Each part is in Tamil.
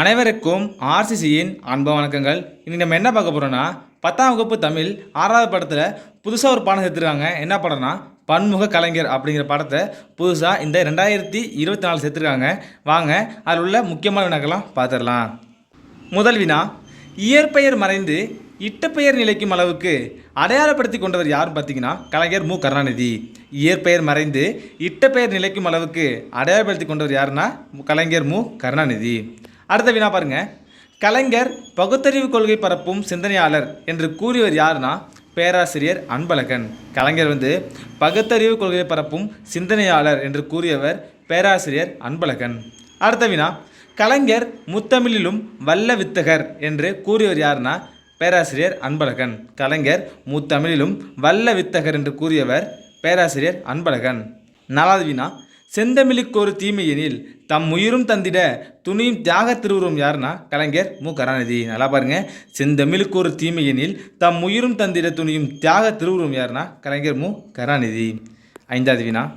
அனைவருக்கும் ஆர்சிசியின் அன்பு வணக்கங்கள். இன்றைக்கி நம்ம என்ன பார்க்க போகிறோன்னா பத்தாம் வகுப்பு தமிழ் ஆறாவது படத்தில் புதுசாக ஒரு பாடம் சேர்த்துருக்காங்க என்ன படம்னா பன்முக கலைஞர் அப்படிங்கிற படத்தை புதுசாக இந்த ரெண்டாயிரத்தி இருபத்தி நாலு சேர்த்துருக்காங்க. வாங்க அதில் உள்ள முக்கியமான வினாக்கெல்லாம் பார்த்துடலாம். முதல் வினா இயற்பெயர் மறைந்து இட்டப்பெயர் நிலைக்கும் அளவுக்கு அடையாளப்படுத்தி கொண்டவர் யாருன்னு பார்த்தீங்கன்னா கலைஞர் மு. கருணாநிதி. இயற்பெயர் மறைந்து இட்டப்பெயர் நிலைக்கும் அளவுக்கு அடையாளப்படுத்தி கொண்டவர் யாருன்னா கலைஞர் மு. கருணாநிதி. அடுத்த வினா பாருங்க. கலைஞர் பகுத்தறிவு கொள்கை பரப்பும் சிந்தனையாளர் என்று கூறியவர் யாருன்னா பேராசிரியர் அன்பழகன். கலைஞர் வந்து பகுத்தறிவு கொள்கை பரப்பும் சிந்தனையாளர் என்று கூறியவர் பேராசிரியர் அன்பழகன். அடுத்த வினா கலைஞர் முத்தமிழிலும் வல்ல வித்தகர் என்று கூறியவர் யாருன்னா பேராசிரியர் அன்பழகன். கலைஞர் முத்தமிழிலும் வல்ல வித்தகர் என்று கூறியவர் பேராசிரியர் அன்பழகன். நாலாவது வினா செந்தமிழுக்கு ஒரு தீமையெனில் தம் உயிரும் தந்திட துணியும் தியாக திருவுருவம் யாருன்னா கலைஞர் மு. கருணாநிதி. நல்லா பாருங்க. செந்தமிழுக்கு ஒரு தீமையெனில் தம் உயிரும் தந்திட துணியும் தியாக திருவுருவம் யாருன்னா கலைஞர் மு. கருணாநிதி. ஐந்தாவது வினா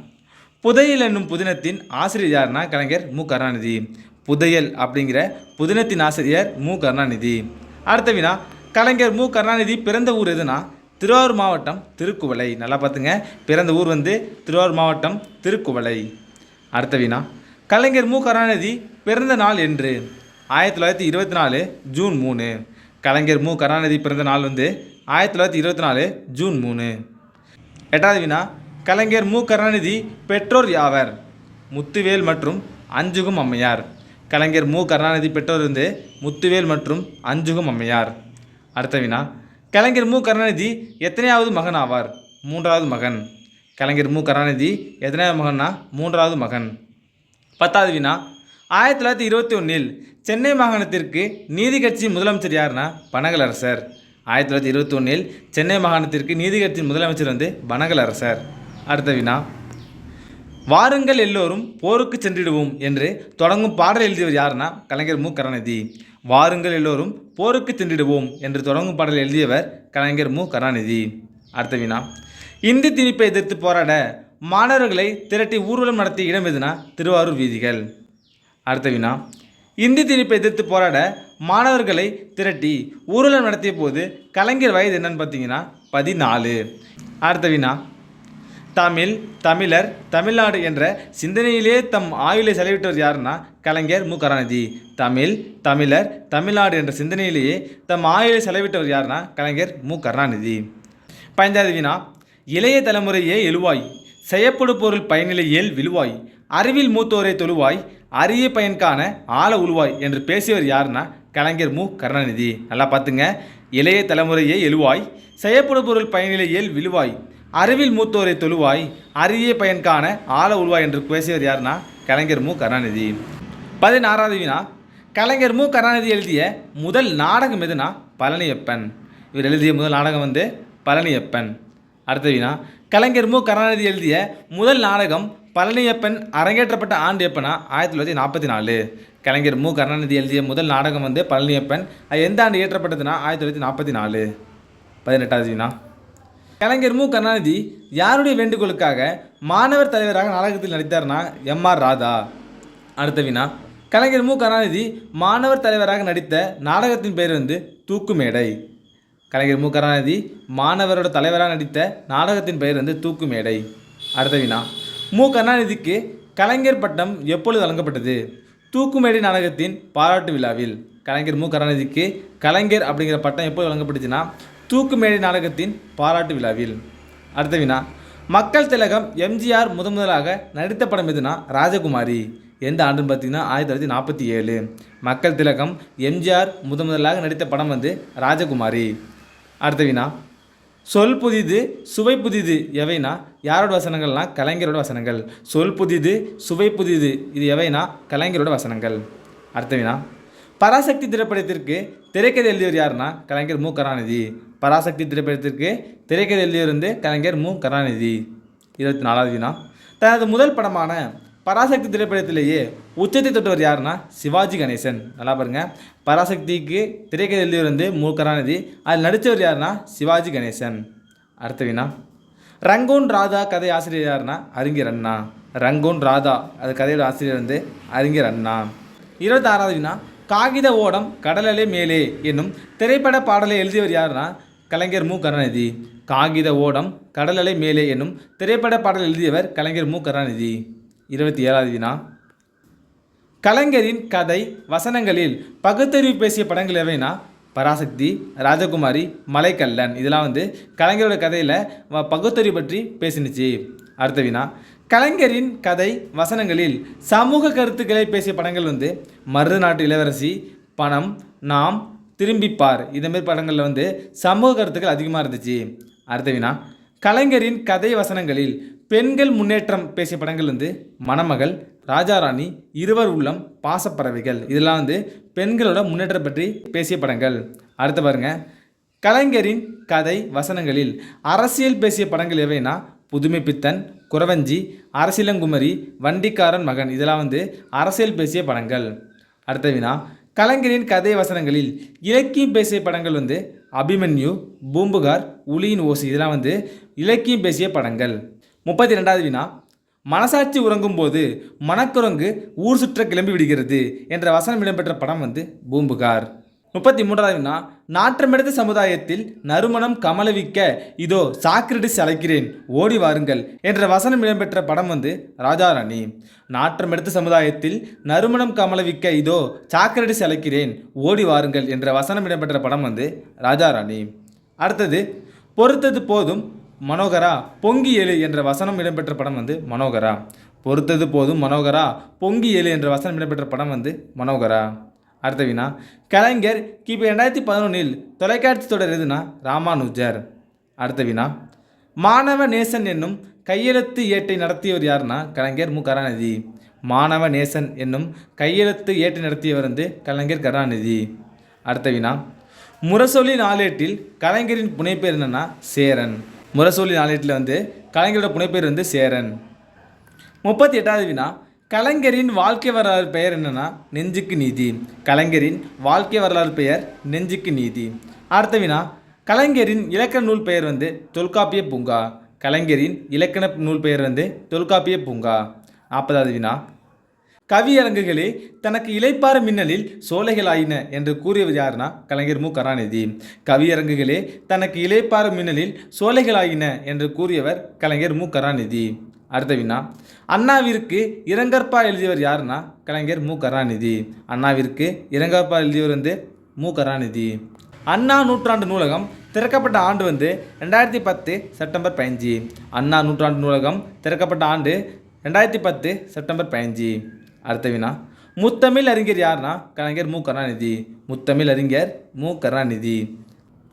புதையல் என்னும் புதினத்தின் ஆசிரியர் யாருன்னா கலைஞர் மு. கருணாநிதி. புதையல் அப்படிங்கிற புதினத்தின் ஆசிரியர் மு. கருணாநிதி. அடுத்த வினா கலைஞர் மு. கருணாநிதி பிறந்த ஊர் எதுனா? திருவாரூர் மாவட்டம் திருக்குவளை. நல்லா பார்த்துங்க. பிறந்த ஊர் வந்து திருவாரூர் மாவட்டம் திருக்குவளை. அடுத்த வினா கலைஞர் மு. கருணாநிதி பிறந்த நாள் என்று. ஆயிரத்தி தொள்ளாயிரத்தி இருபத்தி நாலு ஜூன் மூணு. கலைஞர் மு. கருணாநிதி பிறந்த நாள் வந்து ஆயிரத்தி தொள்ளாயிரத்தி இருபத்தி நாலு ஜூன் மூணு. எட்டாவது வினா கலைஞர் மு. கருணாநிதி பெற்றோர் யாவர்? முத்துவேல் மற்றும் அஞ்சுகும் அம்மையார். கலைஞர் மு. கருணாநிதி பெற்றோர் வந்து முத்துவேல் மற்றும் அஞ்சுகும் அம்மையார். அடுத்த வினா கலைஞர் மு. கருணாநிதி எத்தனையாவது மகன் ஆவார்? மூன்றாவது மகன். கலைஞர் மு. கருணாநிதி எதனாவது மகன்னா? மூன்றாவது மகன். பத்தாவது வினா ஆயிரத்தி தொள்ளாயிரத்தி இருபத்தி ஒன்றில் சென்னை மாகாணத்திற்கு நீதி கட்சி முதலமைச்சர் யாருன்னா? பனகலரசர் ஆயிரத்தி தொள்ளாயிரத்தி இருபத்தி ஒன்றில் சென்னை மாகாணத்திற்கு நீதி கட்சி முதலமைச்சர் வந்து பனகலரசர் அடுத்த வினா வாருங்கள் எல்லோரும் போருக்கு சென்றிடுவோம் என்று தொடங்கும் பாடல் எழுதியவர் யாருன்னா? கலைஞர் மு. கருணாநிதி. வாருங்கள் எல்லோரும் போருக்கு சென்றிடுவோம் என்று தொடங்கும் பாடல் எழுதியவர் கலைஞர் மு. கருணாநிதி. அடுத்த வினா இந்தி திணிப்பை எதிர்த்து போராட மாணவர்களை திரட்டி ஊர்வலம் நடத்திய இடம் எதுனா? திருவாரூர் வீதிகள். அடுத்த வினா இந்தி திணிப்பை எதிர்த்து போராட மாணவர்களை திரட்டி ஊர்வலம் நடத்திய போது கலைஞர் வயது என்னன்னு பார்த்தீங்கன்னா பதினாலு. அடுத்த வினா தமிழ் தமிழர் தமிழ்நாடு என்ற சிந்தனையிலே தம் ஆயுளை செலவிட்டவர் யாருன்னா? கலைஞர் மு. கருணாநிதி. தமிழ் தமிழர் தமிழ்நாடு என்ற சிந்தனையிலேயே தம் ஆயுளை செலவிட்டவர் யாருன்னா? கலைஞர் மு. கருணாநிதி. பதினைந்தாவது வினா இளைய தலைமுறையே எழுவாய். செய்யப்படு பொருள் பயனிலையேல் விழுவாய். அறிவில் மூத்தோரை தொழுவாய். அரிய பயன்கான ஆழ உழுவாய் என்று பேசியவர் யாருன்னா கலைஞர் மு. கருணாநிதி. நல்லா பார்த்துங்க. இளைய தலைமுறையே எழுவாய். செய்யப்படு பொருள் பயனிலையேல் விழுவாய். அறிவில் மூத்தோரை தொழுவாய். அரிய பயன்கான ஆழ உழுவாய் என்று பேசியவர் யாருன்னா கலைஞர் மு. கருணாநிதி. பதினாறாவது வினா கலைஞர் மு. கருணாநிதி எழுதிய முதல் நாடகம் எதுனா பழனியப்பன். இவர் எழுதிய முதல் நாடகம் வந்து பழனியப்பன். அடுத்த வினா கலைஞர் மு. கருணாநிதி எழுதிய முதல் நாடகம் பழனியப்பன் அரங்கேற்றப்பட்ட ஆண்டு எப்பனா? ஆயிரத்தி தொள்ளாயிரத்தி நாற்பத்தி நாலு. கலைஞர் மு. கருணாநிதி எழுதிய முதல் நாடகம் வந்து பழனியப்பன். அது எந்த ஆண்டு இயற்றப்பட்டதுன்னா ஆயிரத்தி தொள்ளாயிரத்தி நாற்பத்தி நாலு. பதினெட்டாவது வினா கலைஞர் மு. கருணாநிதி யாருடைய வேண்டுகோளுக்காக மாணவர் தலைவராக நாடகத்தில் நடித்தார்னா? எம். ஆர். ராதா. அடுத்த வினா கலைஞர் மு. கருணாநிதி மாணவர் தலைவராக நடித்த நாடகத்தின் பெயர் வந்து தூக்குமேடை. கலைஞர் மு. கருணாநிதி மாணவரோட தலைவராக நடித்த நாடகத்தின் பெயர் வந்து தூக்குமேடை அடுத்த வினா மு. கருணாநிதிக்கு கலைஞர் பட்டம் எப்பொழுது வழங்கப்பட்டது? தூக்குமேடை நாடகத்தின் பாராட்டு விழாவில். கலைஞர் மு. கருணாநிதிக்கு கலைஞர் அப்படிங்கிற பட்டம் எப்போது வழங்கப்பட்டுச்சுன்னா தூக்குமேடை நாடகத்தின் பாராட்டு விழாவில். அடுத்த வினா மக்கள் திலகம் எம்ஜிஆர் முதன் முதலாக நடித்த படம் எதுனா ராஜகுமாரி. எந்த ஆண்டுன்னு பார்த்தீங்கன்னா ஆயிரத்தி தொள்ளாயிரத்தி நாற்பத்தி ஏழு. மக்கள் திலகம் எம்ஜிஆர் முதன் முதலாக நடித்த படம் வந்து ராஜகுமாரி. அடுத்த வினா சொல் புதிது சுவை புதிது எவைனா? யாரோட வசனங்கள்னா? கலைஞரோட வசனங்கள். சொல் புதிது சுவை புதிது இது எவைனா? கலைஞரோட வசனங்கள். அடுத்த வினா பராசக்தி திரைப்படத்திற்கு திரைக்கதை எழுதியவர் யாருன்னா? கலைஞர் மு. கருணாநிதி. பராசக்தி திரைப்படத்திற்கு திரைக்கதை எழுதியவர் வந்து கலைஞர் மு. கருணாநிதி. இருபத்தி நாலாவது வினா தனது முதல் படமான பராசக்தி திரைப்படத்திலேயே உச்சத்தை தொட்டவர் யாருன்னா சிவாஜி கணேசன். நல்லா பாருங்கள் பராசக்திக்கு திரைக்கதை எழுதியவர் வந்து மு கருணாநிதி. அதில் நடித்தவர் யாருன்னா சிவாஜி கணேசன். அடுத்த வினா. ரங்கோன் ராதா கதை ஆசிரியர் யாருன்னா அறிஞர் அண்ணா. ரங்கோன் ராதா அது கதையோட ஆசிரியர் வந்து அறிஞர் அண்ணா. இருபத்தாறாவது வினா. காகித ஓடம் கடலலே மேலே என்னும் திரைப்பட பாடலை எழுதியவர் யாருன்னா கலைஞர் மு கருணாநிதி. காகித ஓடம் கடலலை மேலே என்னும் திரைப்பட பாடல் எழுதியவர் கலைஞர் மு கருணாநிதி. இருபத்தி ஏழாவது வினா கலைஞரின் கதை வசனங்களில் பகுத்தறிவு பேசிய படங்கள் எவைனா? பராசக்தி ராஜகுமாரி மலைக்கல்லன். இதெல்லாம் வந்து கலைஞரோட கதையில் வ- பகுத்தறிவு பற்றி பேசினுச்சு. அடுத்த வினா கலைஞரின் கதை வசனங்களில் சமூக கருத்துக்களை பேசிய படங்கள் வந்து மருநாட்டு இளவரசி பணம் நாம் திரும்பிப்பார். இந்த மாதிரி படங்களில் வந்து சமூக கருத்துக்கள் அதிகமாக இருந்துச்சு. அடுத்த வினா கலைஞரின் கதை வசனங்களில் பெண்கள் முன்னேற்றம் பேசிய படங்கள் வந்து மணமகள் ராஜாராணி இருவர் உள்ளம் பாசப்பறவைகள். இதெல்லாம் வந்து பெண்களோட முன்னேற்றம் பற்றி பேசிய படங்கள். அடுத்து பாருங்க. கலைஞரின் கதை வசனங்களில் அரசியல் பேசிய படங்கள் எவைனா? புதுமை பித்தன் குறவஞ்சி அரசியலங்குமரி வண்டிக்காரன் மகன். இதெல்லாம் வந்து அரசியல் பேசிய படங்கள். அடுத்த வினா கலைஞரின் கதை வசனங்களில் இலக்கியம் பேசிய படங்கள் வந்து அபிமன்யு பூம்புகார் உளியின் ஓசி. இதெல்லாம் வந்து இலக்கியம் பேசிய படங்கள். முப்பத்தி ரெண்டாவது வினா மனசாட்சி உறங்கும் போது மனக்குரங்கு ஊர் சுற்ற கிளம்பி விடுகிறது என்ற வசனம் இடம்பெற்ற படம் வந்து பூம்புகார். முப்பத்தி மூன்றாவது வினா நாற்றமெடுத்த சமுதாயத்தில் நறுமணம் கமலவிக்க இதோ சாக்ரடிஸ் அழைக்கிறேன் ஓடி வாருங்கள் என்ற வசனம் இடம்பெற்ற படம் வந்து ராஜாராணி நாற்றமெடுத்த சமுதாயத்தில் நறுமணம் கமலவிக்க இதோ சாக்ரடிஸ் அழைக்கிறேன் ஓடி வாருங்கள் என்ற வசனம் இடம்பெற்ற படம் வந்து ராஜாராணி அடுத்தது பொறுத்தது போதும் மனோகரா பொங்கி எழு என்ற வசனம் இடம்பெற்ற படம் வந்து மனோகரா. பொறுத்தது போதும் மனோகரா பொங்கி எழு என்ற வசனம் இடம்பெற்ற படம் வந்து மனோகரா. அடுத்த வினா கலைஞர் கிபி ரெண்டாயிரத்தி பதினொன்றில் தொலைக்காட்சி தொடர் எதுனா? ராமானுஜர். அடுத்த வினா மாணவ நேசன் என்னும் கையெழுத்து ஏட்டை நடத்தியவர் யாருன்னா? கலைஞர் மு. கருணாநிதி. மாணவ நேசன் என்னும் கையெழுத்து ஏட்டை நடத்தியவர் வந்து கலைஞர் கருணாநிதி. அடுத்த வினா முரசொலி நாளேட்டில் கலைஞரின் புனைப்பேர் என்னன்னா? சேரன். முரசொலி நாளேட்டில் வந்து கலைஞரோட புனைப்பெயர் வந்து சேரன். முப்பத்தி எட்டாவது வினா கலைஞரின் வாழ்க்கை வரலாறு பெயர் என்னென்னா நெஞ்சுக்கு நீதி. கலைஞரின் வாழ்க்கை வரலாறு பெயர் நெஞ்சுக்கு நீதி. அடுத்த வினா கலைஞரின் இலக்கண நூல் பெயர் வந்து தொல்காப்பிய பூங்கா. கலைஞரின் இலக்கண நூல் பெயர் வந்து தொல்காப்பிய பூங்கா. நாற்பதாவது வினா கவியரங்குகளே தனக்கு இலைப்பார மின்னலில் சோலைகளாயின என்று கூறியவர் யாருன்னா கலைஞர் மு. கருணாநிதி. கவியரங்குகளே தனக்கு இலைப்பார மின்னலில் சோலைகளாயின என்று கூறியவர் கலைஞர் மு. கருணாநிதி. அடுத்த வினா. அண்ணாவிற்கு இரங்கற்பா எழுதியவர் யாருன்னா கலைஞர் மு. கருணாநிதி. அண்ணாவிற்கு இரங்கற்பா எழுதியவர் வந்து மு. கருணாநிதி. அண்ணா நூற்றாண்டு நூலகம் திறக்கப்பட்ட ஆண்டு வந்து ரெண்டாயிரத்தி பத்து செப்டம்பர் பதினஞ்சு. அண்ணா நூற்றாண்டு நூலகம் திறக்கப்பட்ட ஆண்டு ரெண்டாயிரத்தி பத்து செப்டம்பர் பதினஞ்சு. அடுத்த வினா முத்தமிழ் அறிஞர் யாருன்னா கலைஞர் மு. கருணாநிதி. முத்தமிழ் அறிஞர் மு. கருணாநிதி.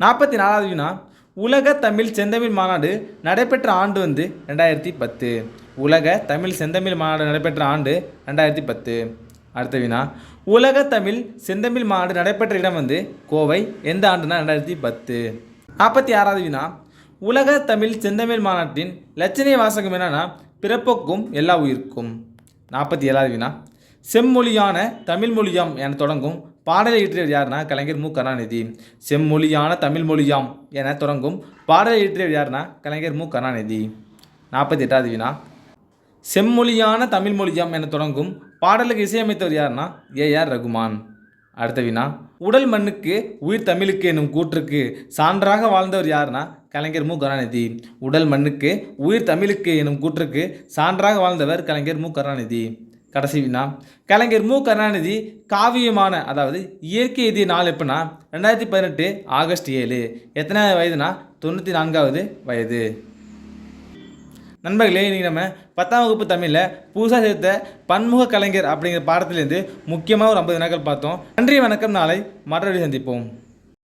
நாற்பத்தி நாலாவது வினா உலக தமிழ் செந்தமிழ் மாநாடு நடைபெற்ற ஆண்டு வந்து ரெண்டாயிரத்தி பத்து. உலக தமிழ் செந்தமிழ் மாநாடு நடைபெற்ற ஆண்டு ரெண்டாயிரத்தி பத்து. அடுத்த வினா உலக தமிழ் செந்தமிழ் மாநாடு நடைபெற்ற இடம் வந்து கோவை. எந்த ஆண்டுனா ரெண்டாயிரத்தி பத்து. நாற்பத்தி ஆறாவது வினா உலக தமிழ் செந்தமிழ் மாநாட்டின் லட்சணிய வாசகம் என்னன்னா பிறப்புக்கும் எல்லா உயிர்க்கும். நாற்பத்தி ஏழாவது வினா செம்மொழியான தமிழ் மொழியாம் என தொடங்கும் பாடலை இயற்றியவர் யாருன்னா கலைஞர் மு. கருணாநிதி. செம்மொழியான தமிழ் மொழியாம் என தொடங்கும் பாடலை இயற்றியவர் யாருன்னா கலைஞர் மு. கருணாநிதி. நாற்பத்தி எட்டாவது வினா செம்மொழியான தமிழ் மொழியாம் என தொடங்கும் பாடலுக்கு இசையமைத்தவர் யாருன்னா ஏஆர் ரகுமான். அடுத்த வினா உடல் மண்ணுக்கு உயிர் தமிழுக்கு என்னும் கூற்றுக்கு சான்றாக வாழ்ந்தவர் யாருன்னா கலைஞர் மு. கருணாநிதி. உடல் மண்ணுக்கு உயிர் தமிழுக்கு எனும் கூற்றுக்கு சான்றாக வாழ்ந்தவர் கலைஞர் மு. கருணாநிதி. கடைசி வினா கலைஞர் மு. கருணாநிதி காவியமான அதாவது இயற்கை எதிய நாள் எப்படின்னா ரெண்டாயிரத்தி பதினெட்டு ஆகஸ்ட் ஏழு. எத்தனாவது வயதுனா தொண்ணூற்றி நான்காவது வயது. நண்பர்களே இன்றைக்கி நம்ம பத்தாம் வகுப்பு தமிழில் புதுசாக சேர்த்த பன்முக கலைஞர் அப்படிங்கிற பாடத்திலேருந்து முக்கியமாக ஒரு ஐம்பது வினாக்கள் பார்த்தோம். நன்றி வணக்கம். நாளை மறுபடியும் சந்திப்போம்.